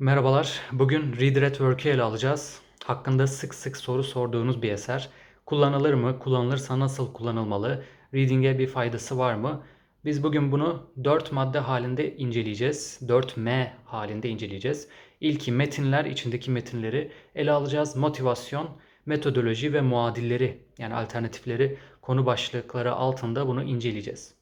Merhabalar. Bugün Reader at Work'ü ele alacağız. Hakkında sık sık soru sorduğunuz bir eser. Kullanılır mı? Kullanılırsa nasıl kullanılmalı? Reading'e bir faydası var mı? Biz bugün bunu 4 madde halinde inceleyeceğiz. 4M halinde inceleyeceğiz. İlki metinler, içindeki metinleri ele alacağız. Motivasyon, metodoloji ve muadilleri yani alternatifleri konu başlıkları altında bunu inceleyeceğiz.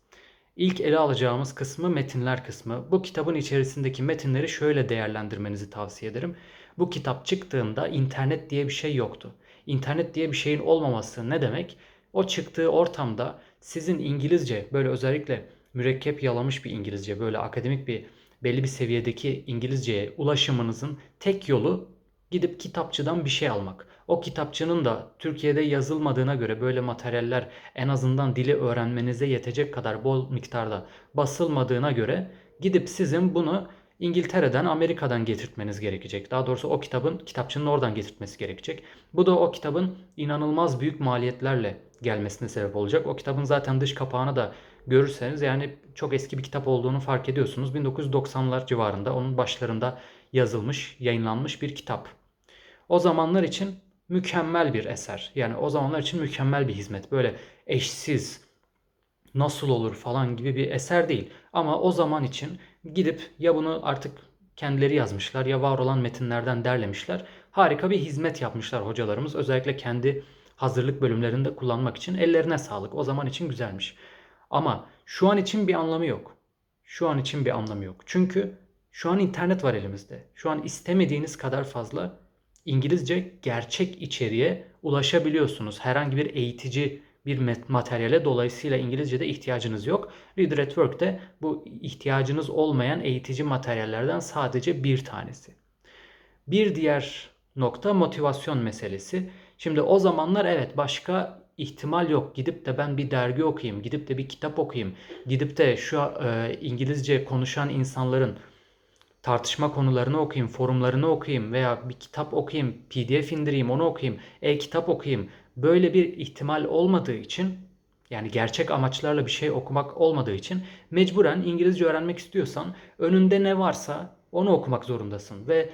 İlk ele alacağımız kısmı metinler kısmı. Bu kitabın içerisindeki metinleri şöyle değerlendirmenizi tavsiye ederim. Bu kitap çıktığında internet diye bir şey yoktu. İnternet diye bir şeyin olmaması ne demek? O çıktığı ortamda sizin İngilizce böyle özellikle mürekkep yalamış bir İngilizce böyle akademik bir belli bir seviyedeki İngilizceye ulaşımınızın tek yolu gidip kitapçıdan bir şey almak. O kitapçının da Türkiye'de yazılmadığına göre böyle materyaller en azından dili öğrenmenize yetecek kadar bol miktarda basılmadığına göre gidip sizin bunu İngiltere'den, Amerika'dan getirtmeniz gerekecek. Daha doğrusu o kitabın kitapçının oradan getirtmesi gerekecek. Bu da o kitabın inanılmaz büyük maliyetlerle gelmesine sebep olacak. O kitabın zaten dış kapağını da görürseniz yani çok eski bir kitap olduğunu fark ediyorsunuz. 1990'lar civarında onun başlarında yazılmış, yayınlanmış bir kitap. O zamanlar için mükemmel bir eser. Yani o zamanlar için mükemmel bir hizmet. Böyle eşsiz, nasıl olur falan gibi bir eser değil. Ama o zaman için gidip ya bunu artık kendileri yazmışlar ya var olan metinlerden derlemişler. Harika bir hizmet yapmışlar hocalarımız. Özellikle kendi hazırlık bölümlerinde kullanmak için ellerine sağlık. O zaman için güzelmiş. Ama şu an için bir anlamı yok. Şu an için bir anlamı yok. Çünkü şu an internet var elimizde. Şu an istemediğiniz kadar fazla İngilizce gerçek içeriğe ulaşabiliyorsunuz. Herhangi bir eğitici bir materyale dolayısıyla İngilizce'de ihtiyacınız yok. Reader at Work'te bu ihtiyacınız olmayan eğitici materyallerden sadece bir tanesi. Bir diğer nokta motivasyon meselesi. Şimdi o zamanlar evet başka ihtimal yok. Gidip de ben bir dergi okuyayım, gidip de bir kitap okuyayım, gidip de şu e, İngilizce konuşan insanların tartışma konularını okuyayım, forumlarını okuyayım veya bir kitap okuyayım, PDF indireyim, onu okuyayım, e-kitap okuyayım. Böyle bir ihtimal olmadığı için yani gerçek amaçlarla bir şey okumak olmadığı için mecburen İngilizce öğrenmek istiyorsan önünde ne varsa onu okumak zorundasın ve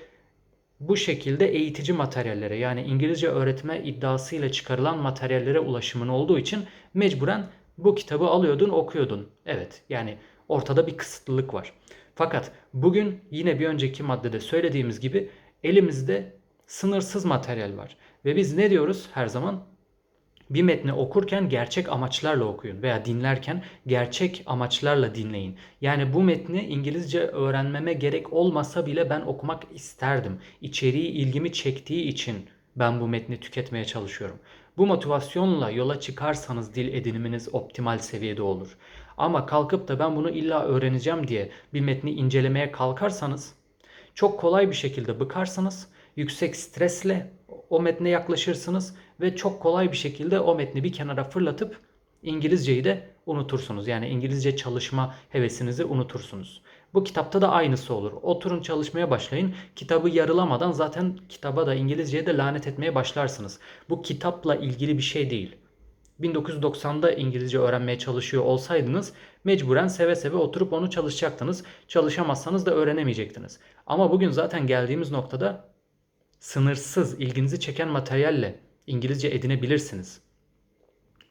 bu şekilde eğitici materyallere yani İngilizce öğretme iddiasıyla çıkarılan materyallere ulaşımın olduğu için mecburen bu kitabı alıyordun, okuyordun. Evet, yani ortada bir kısıtlılık var. Fakat bugün yine bir önceki maddede söylediğimiz gibi elimizde sınırsız materyal var. Ve biz ne diyoruz her zaman? Bir metni okurken gerçek amaçlarla okuyun veya dinlerken gerçek amaçlarla dinleyin. Yani bu metni İngilizce öğrenmeme gerek olmasa bile ben okumak isterdim. İçeriği ilgimi çektiği için ben bu metni tüketmeye çalışıyorum. Bu motivasyonla yola çıkarsanız dil ediniminiz optimal seviyede olur. Ama kalkıp da ben bunu illa öğreneceğim diye bir metni incelemeye kalkarsanız çok kolay bir şekilde bıkarsınız. Yüksek stresle o metne yaklaşırsınız ve çok kolay bir şekilde o metni bir kenara fırlatıp İngilizceyi de unutursunuz. Yani İngilizce çalışma hevesinizi unutursunuz. Bu kitapta da aynısı olur. Oturun çalışmaya başlayın. Kitabı yarılamadan zaten kitaba da İngilizceye de lanet etmeye başlarsınız. Bu kitapla ilgili bir şey değil. 1990'da İngilizce öğrenmeye çalışıyor olsaydınız mecburen seve seve oturup onu çalışacaktınız. Çalışamazsanız da öğrenemeyecektiniz. Ama bugün zaten geldiğimiz noktada sınırsız ilginizi çeken materyalle İngilizce edinebilirsiniz.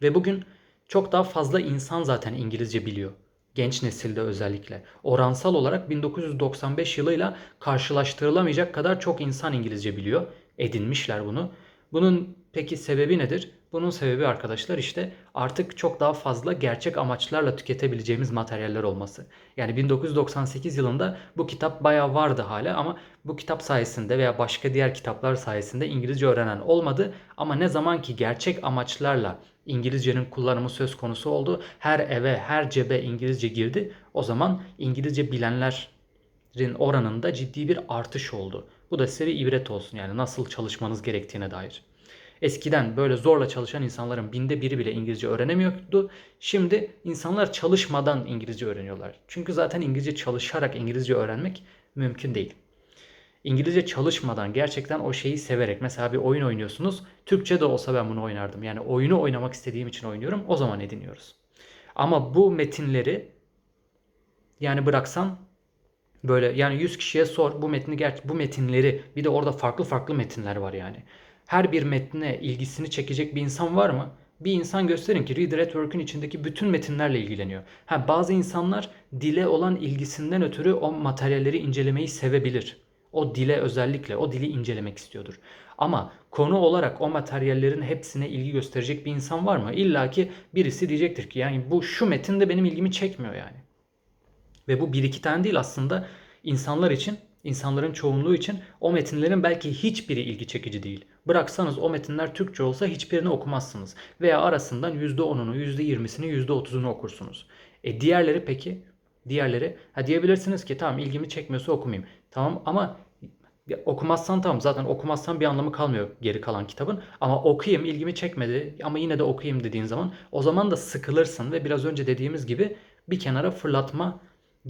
Ve bugün çok daha fazla insan zaten İngilizce biliyor. Genç nesilde özellikle. Oransal olarak 1995 yılıyla karşılaştırılamayacak kadar çok insan İngilizce biliyor. Edinmişler bunu. Bunun peki sebebi nedir? Bunun sebebi arkadaşlar işte artık çok daha fazla gerçek amaçlarla tüketebileceğimiz materyaller olması. Yani 1998 yılında bu kitap bayağı vardı hala ama bu kitap sayesinde veya başka diğer kitaplar sayesinde İngilizce öğrenen olmadı. Ama ne zaman ki gerçek amaçlarla İngilizcenin kullanımı söz konusu oldu. Her eve, her cebe İngilizce girdi. O zaman İngilizce bilenlerin oranında ciddi bir artış oldu. Bu da size bir ibret olsun yani nasıl çalışmanız gerektiğine dair. Eskiden böyle zorla çalışan insanların binde biri bile İngilizce öğrenemiyordu. Şimdi insanlar çalışmadan İngilizce öğreniyorlar. Çünkü zaten İngilizce çalışarak İngilizce öğrenmek mümkün değil. İngilizce çalışmadan gerçekten o şeyi severek mesela bir oyun oynuyorsunuz. Türkçe de olsa ben bunu oynardım. Yani oyunu oynamak istediğim için oynuyorum. O zaman ediniyoruz. Ama bu metinleri yani bıraksan Böyle yani 100 kişiye sor bu metni ger bu metinleri bir de orada farklı farklı metinler var yani. Her bir metne ilgisini çekecek bir insan var mı? Bir insan gösterin ki Reader at Work'ün içindeki bütün metinlerle ilgileniyor. Ha, bazı insanlar dile olan ilgisinden ötürü o materyalleri incelemeyi sevebilir. O dile özellikle o dili incelemek istiyordur. Ama konu olarak o materyallerin hepsine ilgi gösterecek bir insan var mı? İlla ki birisi diyecektir ki yani bu şu metinde benim ilgimi çekmiyor yani. Ve bu bir iki tane değil aslında insanlar için, insanların çoğunluğu için o metinlerin belki hiçbiri ilgi çekici değil. Bıraksanız o metinler Türkçe olsa hiçbirini okumazsınız. Veya arasından %10'unu, %20'sini, %30'unu okursunuz. E diğerleri peki? Diğerleri ha diyebilirsiniz ki tamam ilgimi çekmiyorsa okumayayım. Tamam ama ya okumazsan tamam zaten okumazsan bir anlamı kalmıyor geri kalan kitabın. Ama okuyayım ilgimi çekmedi ama yine de okuyayım dediğin zaman o zaman da sıkılırsın ve biraz önce dediğimiz gibi bir kenara fırlatma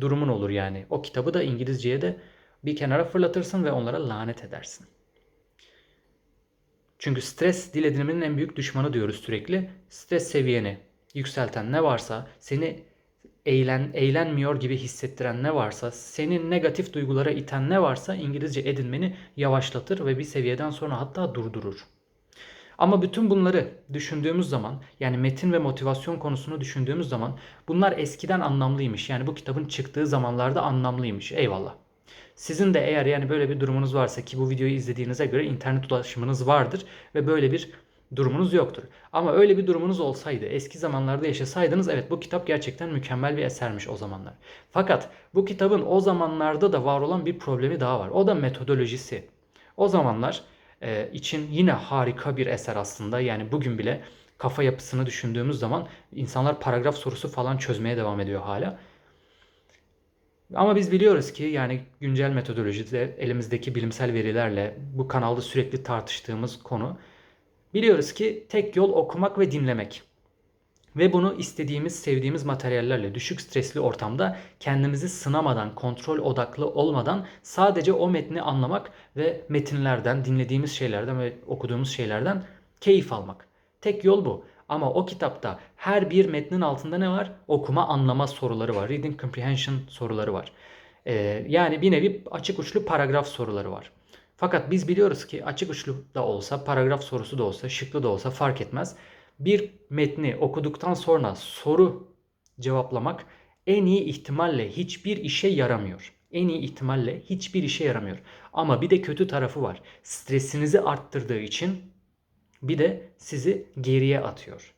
durumun olur yani. O kitabı da İngilizceye de bir kenara fırlatırsın ve onlara lanet edersin. Çünkü stres dil ediniminin en büyük düşmanı diyoruz sürekli. Stres seviyeni yükselten ne varsa, seni eğlen, eğlenmiyor gibi hissettiren ne varsa, seni negatif duygulara iten ne varsa İngilizce edinmeni yavaşlatır ve bir seviyeden sonra hatta durdurur. Ama bütün bunları düşündüğümüz zaman yani metin ve motivasyon konusunu düşündüğümüz zaman bunlar eskiden anlamlıymış. Yani bu kitabın çıktığı zamanlarda anlamlıymış. Eyvallah. Sizin de eğer yani böyle bir durumunuz varsa ki bu videoyu izlediğinize göre internet ulaşımınız vardır ve böyle bir durumunuz yoktur. Ama öyle bir durumunuz olsaydı, eski zamanlarda yaşasaydınız evet bu kitap gerçekten mükemmel bir esermiş o zamanlar. Fakat bu kitabın o zamanlarda da var olan bir problemi daha var. O da metodolojisi. O zamanlar e, için yine harika bir eser aslında. Yani bugün bile kafa yapısını düşündüğümüz zaman insanlar paragraf sorusu falan çözmeye devam ediyor hala. Ama biz biliyoruz ki yani güncel metodolojide elimizdeki bilimsel verilerle bu kanalda sürekli tartıştığımız konu biliyoruz ki tek yol okumak ve dinlemek. Ve bunu istediğimiz, sevdiğimiz materyallerle düşük stresli ortamda kendimizi sınamadan, kontrol odaklı olmadan sadece o metni anlamak ve metinlerden, dinlediğimiz şeylerden ve okuduğumuz şeylerden keyif almak. Tek yol bu. Ama o kitapta her bir metnin altında ne var? Okuma anlama soruları var. Reading comprehension soruları var. Ee, yani bir nevi açık uçlu paragraf soruları var. Fakat biz biliyoruz ki açık uçlu da olsa, paragraf sorusu da olsa, şıklı da olsa fark etmez. Bir metni okuduktan sonra soru cevaplamak en iyi ihtimalle hiçbir işe yaramıyor. En iyi ihtimalle hiçbir işe yaramıyor. Ama bir de kötü tarafı var. Stresinizi arttırdığı için bir de sizi geriye atıyor.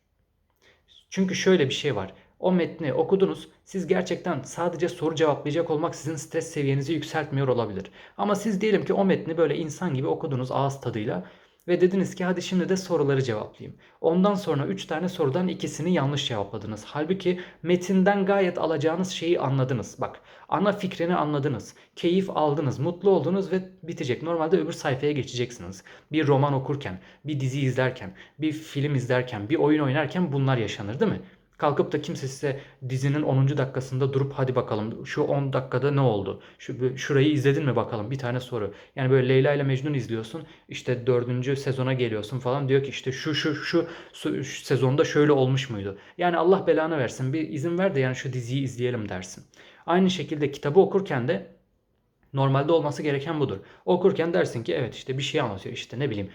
Çünkü şöyle bir şey var. O metni okudunuz. Siz gerçekten sadece soru cevaplayacak olmak sizin stres seviyenizi yükseltmiyor olabilir. Ama siz diyelim ki o metni böyle insan gibi okudunuz ağız tadıyla ve dediniz ki hadi şimdi de soruları cevaplayayım. Ondan sonra 3 tane sorudan ikisini yanlış cevapladınız. Halbuki metinden gayet alacağınız şeyi anladınız. Bak ana fikrini anladınız. Keyif aldınız, mutlu oldunuz ve bitecek. Normalde öbür sayfaya geçeceksiniz. Bir roman okurken, bir dizi izlerken, bir film izlerken, bir oyun oynarken bunlar yaşanır değil mi? Kalkıp da kimse size dizinin 10. dakikasında durup hadi bakalım şu 10 dakikada ne oldu? Şu, şurayı izledin mi bakalım bir tane soru. Yani böyle Leyla ile Mecnun izliyorsun. işte 4. sezona geliyorsun falan diyor ki işte şu şu şu, şu, şu sezonda şöyle olmuş muydu? Yani Allah belanı versin bir izin ver de yani şu diziyi izleyelim dersin. Aynı şekilde kitabı okurken de normalde olması gereken budur. Okurken dersin ki evet işte bir şey anlatıyor işte ne bileyim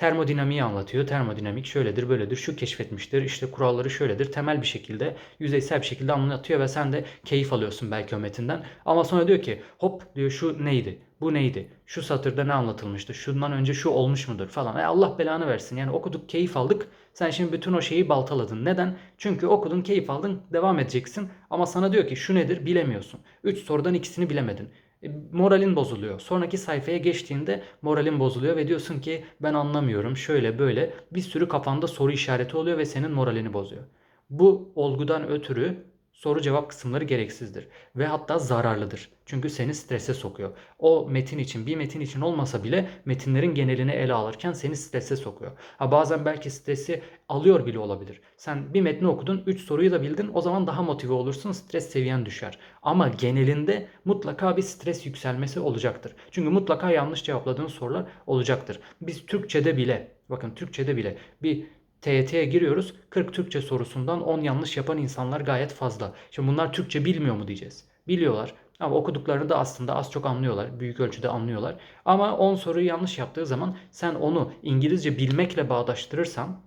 termodinamiği anlatıyor. Termodinamik şöyledir, böyledir, şu keşfetmiştir, işte kuralları şöyledir. Temel bir şekilde, yüzeysel bir şekilde anlatıyor ve sen de keyif alıyorsun belki o metinden. Ama sonra diyor ki hop diyor şu neydi? Bu neydi? Şu satırda ne anlatılmıştı? Şundan önce şu olmuş mudur falan. E Allah belanı versin. Yani okuduk, keyif aldık. Sen şimdi bütün o şeyi baltaladın. Neden? Çünkü okudun, keyif aldın, devam edeceksin. Ama sana diyor ki şu nedir bilemiyorsun. 3 sorudan ikisini bilemedin. E, moralin bozuluyor. Sonraki sayfaya geçtiğinde moralin bozuluyor ve diyorsun ki ben anlamıyorum şöyle böyle bir sürü kafanda soru işareti oluyor ve senin moralini bozuyor. Bu olgudan ötürü soru cevap kısımları gereksizdir ve hatta zararlıdır. Çünkü seni strese sokuyor. O metin için bir metin için olmasa bile metinlerin genelini ele alırken seni strese sokuyor. Ha bazen belki stresi alıyor bile olabilir. Sen bir metni okudun, 3 soruyu da bildin. O zaman daha motive olursun, stres seviyen düşer. Ama genelinde mutlaka bir stres yükselmesi olacaktır. Çünkü mutlaka yanlış cevapladığın sorular olacaktır. Biz Türkçede bile, bakın Türkçede bile bir TYT'ye giriyoruz. 40 Türkçe sorusundan 10 yanlış yapan insanlar gayet fazla. Şimdi bunlar Türkçe bilmiyor mu diyeceğiz. Biliyorlar. Ama okuduklarını da aslında az çok anlıyorlar. Büyük ölçüde anlıyorlar. Ama 10 soruyu yanlış yaptığı zaman sen onu İngilizce bilmekle bağdaştırırsan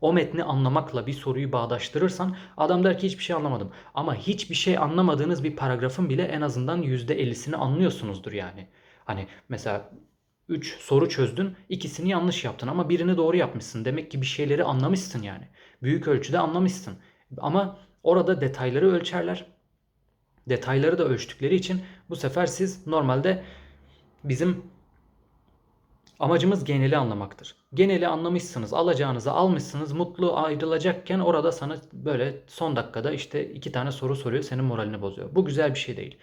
o metni anlamakla bir soruyu bağdaştırırsan adam der ki hiçbir şey anlamadım. Ama hiçbir şey anlamadığınız bir paragrafın bile en azından %50'sini anlıyorsunuzdur yani. Hani mesela 3 soru çözdün, ikisini yanlış yaptın ama birini doğru yapmışsın. Demek ki bir şeyleri anlamışsın yani. Büyük ölçüde anlamışsın. Ama orada detayları ölçerler. Detayları da ölçtükleri için bu sefer siz normalde bizim amacımız geneli anlamaktır. Geneli anlamışsınız, alacağınızı almışsınız, mutlu ayrılacakken orada sana böyle son dakikada işte iki tane soru soruyor, senin moralini bozuyor. Bu güzel bir şey değil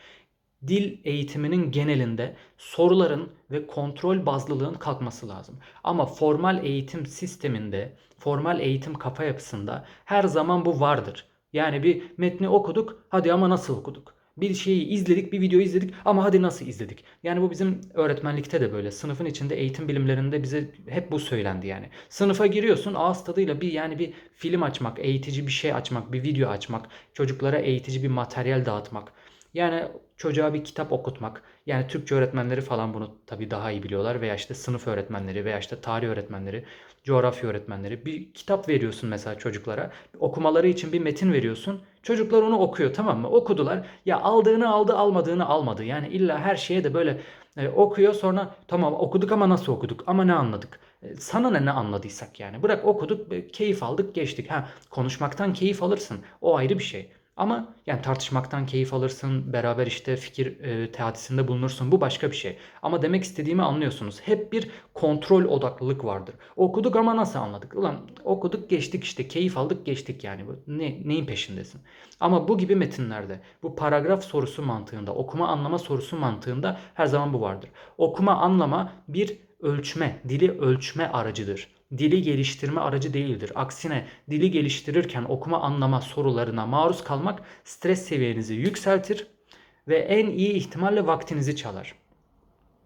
dil eğitiminin genelinde soruların ve kontrol bazlılığın kalkması lazım. Ama formal eğitim sisteminde, formal eğitim kafa yapısında her zaman bu vardır. Yani bir metni okuduk, hadi ama nasıl okuduk? Bir şeyi izledik, bir video izledik ama hadi nasıl izledik? Yani bu bizim öğretmenlikte de böyle. Sınıfın içinde eğitim bilimlerinde bize hep bu söylendi yani. Sınıfa giriyorsun ağız tadıyla bir yani bir film açmak, eğitici bir şey açmak, bir video açmak, çocuklara eğitici bir materyal dağıtmak. Yani çocuğa bir kitap okutmak. Yani Türkçe öğretmenleri falan bunu tabii daha iyi biliyorlar veya işte sınıf öğretmenleri veya işte tarih öğretmenleri, coğrafya öğretmenleri. Bir kitap veriyorsun mesela çocuklara. Okumaları için bir metin veriyorsun. Çocuklar onu okuyor tamam mı? Okudular. Ya aldığını aldı, almadığını almadı. Yani illa her şeye de böyle e, okuyor sonra tamam okuduk ama nasıl okuduk? Ama ne anladık? E, sana ne ne anladıysak yani. Bırak okuduk, keyif aldık, geçtik. Ha konuşmaktan keyif alırsın. O ayrı bir şey. Ama yani tartışmaktan keyif alırsın, beraber işte fikir e, teatisinde bulunursun. Bu başka bir şey. Ama demek istediğimi anlıyorsunuz. Hep bir kontrol odaklılık vardır. Okuduk ama nasıl anladık? Ulan okuduk geçtik işte keyif aldık geçtik yani. Ne, neyin peşindesin? Ama bu gibi metinlerde bu paragraf sorusu mantığında, okuma anlama sorusu mantığında her zaman bu vardır. Okuma anlama bir ölçme, dili ölçme aracıdır dili geliştirme aracı değildir. Aksine dili geliştirirken okuma anlama sorularına maruz kalmak stres seviyenizi yükseltir ve en iyi ihtimalle vaktinizi çalar.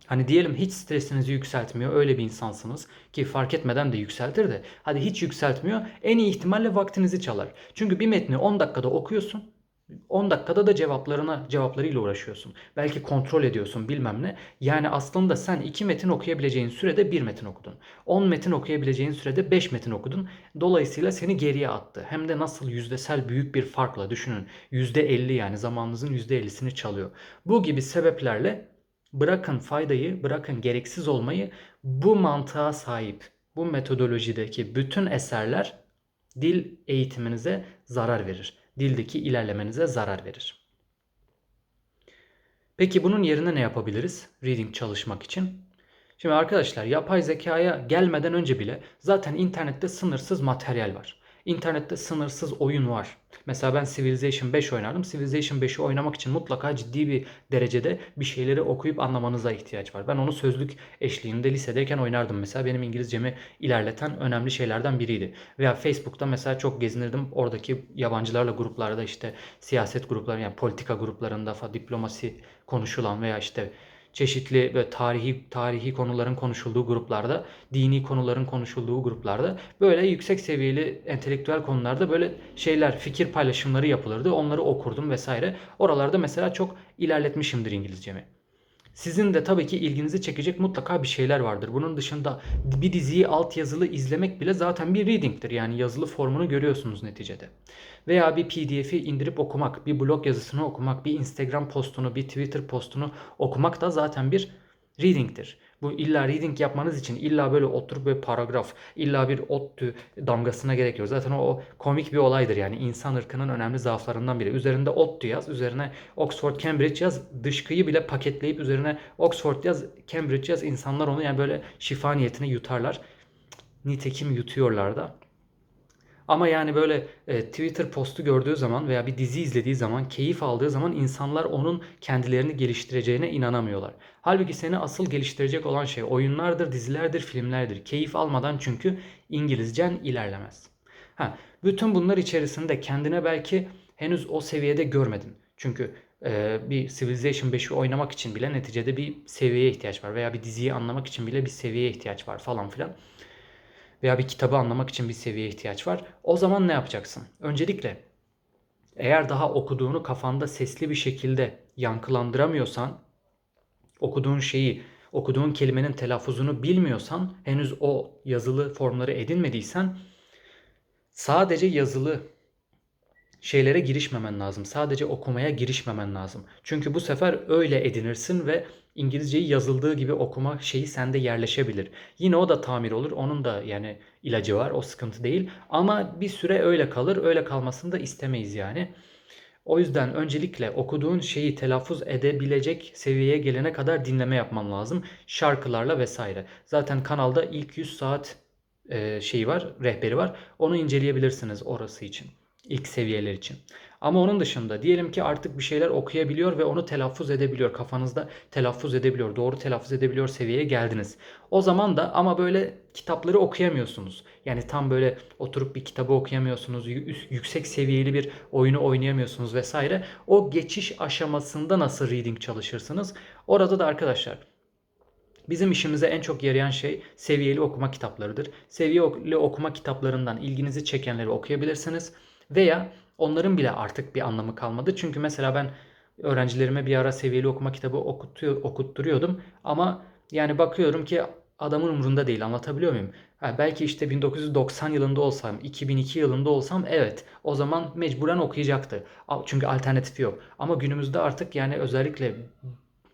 Hani diyelim hiç stresinizi yükseltmiyor öyle bir insansınız ki fark etmeden de yükseltir de hadi hiç yükseltmiyor en iyi ihtimalle vaktinizi çalar. Çünkü bir metni 10 dakikada okuyorsun 10 dakikada da cevaplarına cevaplarıyla uğraşıyorsun. Belki kontrol ediyorsun bilmem ne. Yani aslında sen 2 metin okuyabileceğin sürede 1 metin okudun. 10 metin okuyabileceğin sürede 5 metin okudun. Dolayısıyla seni geriye attı. Hem de nasıl yüzdesel büyük bir farkla düşünün. %50 yani zamanınızın %50'sini çalıyor. Bu gibi sebeplerle bırakın faydayı, bırakın gereksiz olmayı bu mantığa sahip, bu metodolojideki bütün eserler dil eğitiminize zarar verir dildeki ilerlemenize zarar verir. Peki bunun yerine ne yapabiliriz reading çalışmak için? Şimdi arkadaşlar yapay zekaya gelmeden önce bile zaten internette sınırsız materyal var. İnternette sınırsız oyun var. Mesela ben Civilization 5 oynardım. Civilization 5'i oynamak için mutlaka ciddi bir derecede bir şeyleri okuyup anlamanıza ihtiyaç var. Ben onu sözlük eşliğinde lisedeyken oynardım mesela. Benim İngilizcemi ilerleten önemli şeylerden biriydi. Veya Facebook'ta mesela çok gezinirdim. Oradaki yabancılarla gruplarda işte siyaset grupları yani politika gruplarında falan diplomasi konuşulan veya işte çeşitli böyle tarihi tarihi konuların konuşulduğu gruplarda, dini konuların konuşulduğu gruplarda böyle yüksek seviyeli entelektüel konularda böyle şeyler, fikir paylaşımları yapılırdı. Onları okurdum vesaire. Oralarda mesela çok ilerletmişimdir İngilizcemi. Sizin de tabii ki ilginizi çekecek mutlaka bir şeyler vardır. Bunun dışında bir diziyi altyazılı izlemek bile zaten bir reading'tir. Yani yazılı formunu görüyorsunuz neticede. Veya bir pdf'i indirip okumak, bir blog yazısını okumak, bir Instagram postunu, bir Twitter postunu okumak da zaten bir reading'tir. Bu illa reading yapmanız için illa böyle oturup böyle paragraf, illa bir ODTÜ damgasına gerek yok. Zaten o, o komik bir olaydır yani insan ırkının önemli zaaflarından biri. Üzerinde ODTÜ yaz, üzerine Oxford, Cambridge yaz, dışkıyı bile paketleyip üzerine Oxford yaz, Cambridge yaz. İnsanlar onu yani böyle şifa niyetine yutarlar. Nitekim yutuyorlar da. Ama yani böyle e, Twitter postu gördüğü zaman veya bir dizi izlediği zaman, keyif aldığı zaman insanlar onun kendilerini geliştireceğine inanamıyorlar. Halbuki seni asıl geliştirecek olan şey oyunlardır, dizilerdir, filmlerdir. Keyif almadan çünkü İngilizcen ilerlemez. Ha, bütün bunlar içerisinde kendine belki henüz o seviyede görmedin. Çünkü e, bir Civilization 5'i oynamak için bile neticede bir seviyeye ihtiyaç var. Veya bir diziyi anlamak için bile bir seviyeye ihtiyaç var falan filan veya bir kitabı anlamak için bir seviyeye ihtiyaç var. O zaman ne yapacaksın? Öncelikle Eğer daha okuduğunu kafanda sesli bir şekilde yankılandıramıyorsan, okuduğun şeyi, okuduğun kelimenin telaffuzunu bilmiyorsan, henüz o yazılı formları edinmediysen sadece yazılı şeylere girişmemen lazım. Sadece okumaya girişmemen lazım. Çünkü bu sefer öyle edinirsin ve İngilizceyi yazıldığı gibi okuma şeyi sende yerleşebilir. Yine o da tamir olur. Onun da yani ilacı var. O sıkıntı değil. Ama bir süre öyle kalır. Öyle kalmasını da istemeyiz yani. O yüzden öncelikle okuduğun şeyi telaffuz edebilecek seviyeye gelene kadar dinleme yapman lazım. Şarkılarla vesaire. Zaten kanalda ilk 100 saat şeyi var, rehberi var. Onu inceleyebilirsiniz orası için. İlk seviyeler için. Ama onun dışında diyelim ki artık bir şeyler okuyabiliyor ve onu telaffuz edebiliyor. Kafanızda telaffuz edebiliyor. Doğru telaffuz edebiliyor seviyeye geldiniz. O zaman da ama böyle kitapları okuyamıyorsunuz. Yani tam böyle oturup bir kitabı okuyamıyorsunuz. Yüksek seviyeli bir oyunu oynayamıyorsunuz vesaire. O geçiş aşamasında nasıl reading çalışırsınız? Orada da arkadaşlar Bizim işimize en çok yarayan şey seviyeli okuma kitaplarıdır. Seviyeli okuma kitaplarından ilginizi çekenleri okuyabilirsiniz. Veya onların bile artık bir anlamı kalmadı. Çünkü mesela ben öğrencilerime bir ara seviyeli okuma kitabı okutuyor, okutturuyordum. Ama yani bakıyorum ki adamın umurunda değil anlatabiliyor muyum? Ha, belki işte 1990 yılında olsam, 2002 yılında olsam evet o zaman mecburen okuyacaktı. Çünkü alternatifi yok. Ama günümüzde artık yani özellikle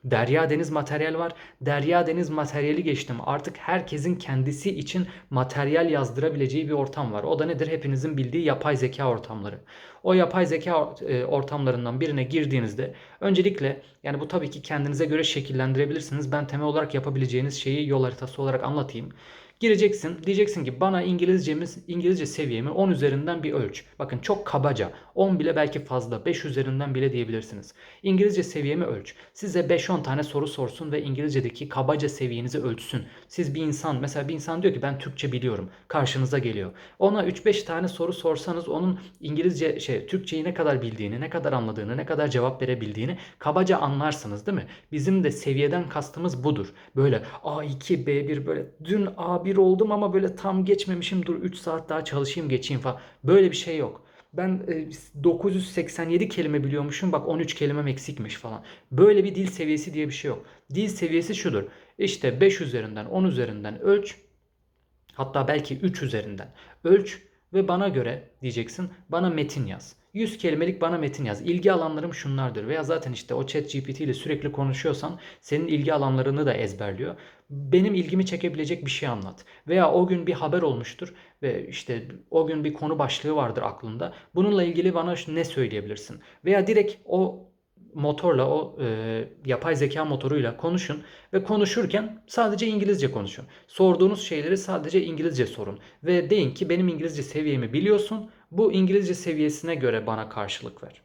Derya deniz materyal var. Derya deniz materyali geçtim. Artık herkesin kendisi için materyal yazdırabileceği bir ortam var. O da nedir? Hepinizin bildiği yapay zeka ortamları. O yapay zeka e, ortamlarından birine girdiğinizde öncelikle yani bu tabii ki kendinize göre şekillendirebilirsiniz. Ben temel olarak yapabileceğiniz şeyi yol haritası olarak anlatayım. Gireceksin diyeceksin ki bana İngilizcemiz İngilizce seviyemi 10 üzerinden bir ölç. Bakın çok kabaca 10 bile belki fazla 5 üzerinden bile diyebilirsiniz. İngilizce seviyemi ölç. Size 5-10 tane soru sorsun ve İngilizce'deki kabaca seviyenizi ölçsün. Siz bir insan mesela bir insan diyor ki ben Türkçe biliyorum. Karşınıza geliyor. Ona 3-5 tane soru sorsanız onun İngilizce şey Türkçeyi ne kadar bildiğini, ne kadar anladığını, ne kadar cevap verebildiğini kabaca anlarsınız değil mi? Bizim de seviyeden kastımız budur. Böyle A2, B1 böyle dün Bir oldum ama böyle tam geçmemişim. Dur 3 saat daha çalışayım geçeyim falan. Böyle bir şey yok. Ben 987 e, kelime biliyormuşum. Bak 13 kelimem eksikmiş falan. Böyle bir dil seviyesi diye bir şey yok. Dil seviyesi şudur. İşte 5 üzerinden 10 üzerinden ölç. Hatta belki 3 üzerinden ölç ve bana göre diyeceksin bana metin yaz. 100 kelimelik bana metin yaz. İlgi alanlarım şunlardır. Veya zaten işte o chat GPT ile sürekli konuşuyorsan senin ilgi alanlarını da ezberliyor. Benim ilgimi çekebilecek bir şey anlat. Veya o gün bir haber olmuştur ve işte o gün bir konu başlığı vardır aklında. Bununla ilgili bana ne söyleyebilirsin? Veya direkt o motorla o e, yapay zeka motoruyla konuşun ve konuşurken sadece İngilizce konuşun. Sorduğunuz şeyleri sadece İngilizce sorun ve deyin ki benim İngilizce seviyemi biliyorsun. Bu İngilizce seviyesine göre bana karşılık ver.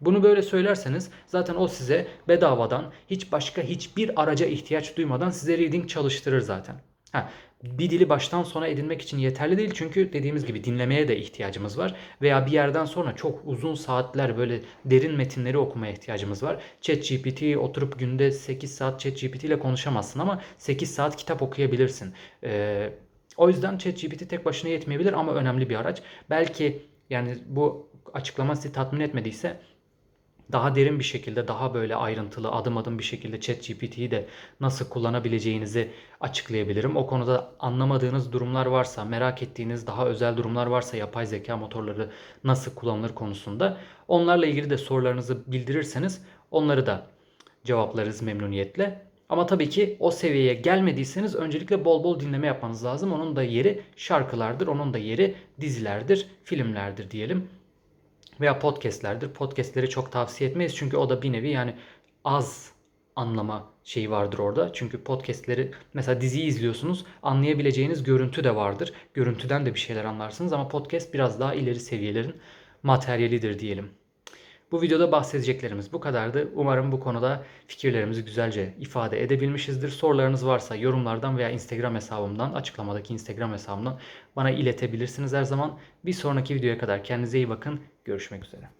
Bunu böyle söylerseniz zaten o size bedavadan hiç başka hiçbir araca ihtiyaç duymadan size reading çalıştırır zaten. Ha, bir dili baştan sona edinmek için yeterli değil çünkü dediğimiz gibi dinlemeye de ihtiyacımız var veya bir yerden sonra çok uzun saatler böyle derin metinleri okumaya ihtiyacımız var. ChatGPT oturup günde 8 saat ChatGPT ile konuşamazsın ama 8 saat kitap okuyabilirsin. Ee, o yüzden ChatGPT tek başına yetmeyebilir ama önemli bir araç. Belki yani bu açıklama sizi tatmin etmediyse daha derin bir şekilde, daha böyle ayrıntılı, adım adım bir şekilde ChatGPT'yi de nasıl kullanabileceğinizi açıklayabilirim. O konuda anlamadığınız durumlar varsa, merak ettiğiniz daha özel durumlar varsa yapay zeka motorları nasıl kullanılır konusunda onlarla ilgili de sorularınızı bildirirseniz onları da cevaplarız memnuniyetle. Ama tabii ki o seviyeye gelmediyseniz öncelikle bol bol dinleme yapmanız lazım. Onun da yeri şarkılardır, onun da yeri dizilerdir, filmlerdir diyelim veya podcastlerdir. Podcastleri çok tavsiye etmeyiz çünkü o da bir nevi yani az anlama şeyi vardır orada. Çünkü podcastleri mesela diziyi izliyorsunuz anlayabileceğiniz görüntü de vardır. Görüntüden de bir şeyler anlarsınız ama podcast biraz daha ileri seviyelerin materyalidir diyelim. Bu videoda bahsedeceklerimiz bu kadardı. Umarım bu konuda fikirlerimizi güzelce ifade edebilmişizdir. Sorularınız varsa yorumlardan veya Instagram hesabımdan, açıklamadaki Instagram hesabımdan bana iletebilirsiniz her zaman. Bir sonraki videoya kadar kendinize iyi bakın. Görüşmek üzere.